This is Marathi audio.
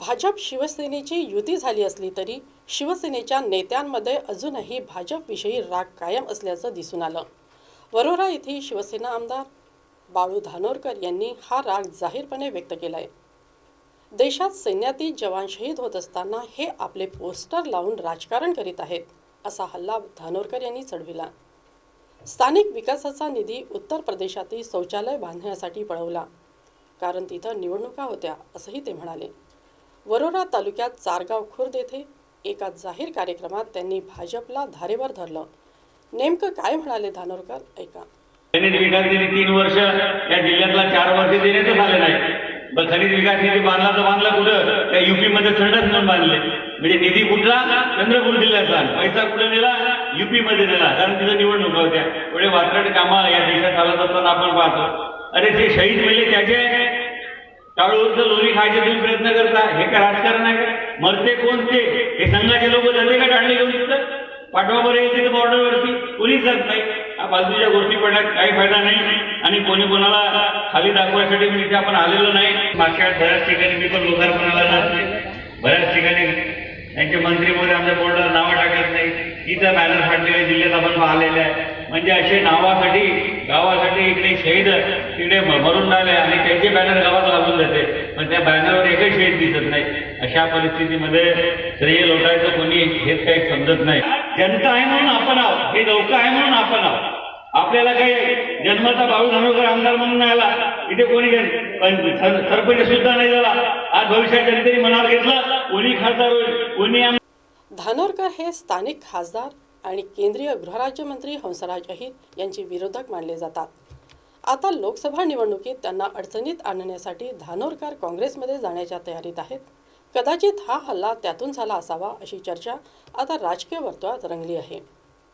भाजप शिवसेनेची युती झाली असली तरी शिवसेनेच्या नेत्यांमध्ये अजूनही भाजपविषयी राग कायम असल्याचं दिसून आलं. वरोरा येथील शिवसेना आमदार बाळू धानोरकर यांनी हा राग जाहीरपणे व्यक्त केलाय. देशात सैन्यातील जवान शहीद होत असताना हे आपले पोस्टर लावून राजकारण करीत आहेत असा हल्ला धानोरकर यांनी चढविला. स्थानिक विकासाचा निधी उत्तर प्रदेशातील शौचालय बांधण्यासाठी पळवला कारण तिथं निवडणुका होत्या असंही ते म्हणाले. वरोरा तालुक्यात चारगाव खुर्द येथे एका जाहीर कार्यक्रमात त्यांनी भाजपला धारेवर धरलं. नेमकं काय म्हणाले धानोरकर? ऐका. खनिज विकास निधी तीन वर्ष या जिल्ह्यातला चार वर्ष देण्याचं झाले नाही. खनिज विकास निधी बांधला तर बांधला कुठं? त्या युपी मध्ये सरडच म्हणून बांधले. म्हणजे निधी कुठला? चंद्रपूर जिल्ह्यातला. पैसा कुठे नेला? युपी मध्ये नेला. कारण तिथं निवडणुका होत्या. एवढे वात्रट कामा या देशात चालत असताना आपण पाहतो. अरे जे शहीद मेले त्याचे? टाळूवरचं लोणी खायचे तुम्ही प्रयत्न करता हे काय राजकारण आहे का? मरते कोणते? हे संघाचे लोक जाते का टाळले घेऊन तिथं पाठवा बरं येते बॉर्डरवरती कोणीच जात नाही. बाजूच्या गोष्टी पडण्यात काही फायदा नाही. आणि कोणी कोणाला खाली दाखवायसाठी मी तिथे आपण आलेलो नाही. मागच्या बऱ्याच ठिकाणी मी पण लोकार्पणाला जात नाही. बऱ्याच ठिकाणी त्यांचे मंत्री मोदी आमच्या बोर्डावर नावं टाकत नाही. इथं बॅनर फाटलेले जिल्ह्यात आपण पाहिलेले आहे. म्हणजे असे नावासाठी गावासाठी इकडे शहीद तिकडे भरून मरून राहिले आणि त्यांचे बॅनर गावात जाते पण त्या बॅनरवर एकही शेत दिसत नाही. अशा परिस्थितीमध्ये श्रेय लोटायचं कोणी हेच काही समजत नाही. जनता आहे म्हणून आपण आहोत. हे लोक आहे म्हणून आपण आहोत. आपल्याला काही जन्माचा बाळू धानोकर आमदार म्हणून नाही आला. इथे कोणी पण सरपंच सुद्धा नाही झाला. आज भविष्यात जनतेने मनावर घेतला कोणी खासदार होईल? कोणी धानोरकर हे स्थानिक खासदार आणि केंद्रीय गृहराज्यमंत्री हंसराज अहिर यांचे विरोधक मानले जातात. आता लोकसभा निवडणुकीत त्यांना अडचणीत आणण्यासाठी धानोरकर काँग्रेसमध्ये जाण्याच्या तयारीत आहेत. कदाचित हा हल्ला त्यातून झाला असावा अशी चर्चा आता राजकीय वर्तुळात रंगली आहे.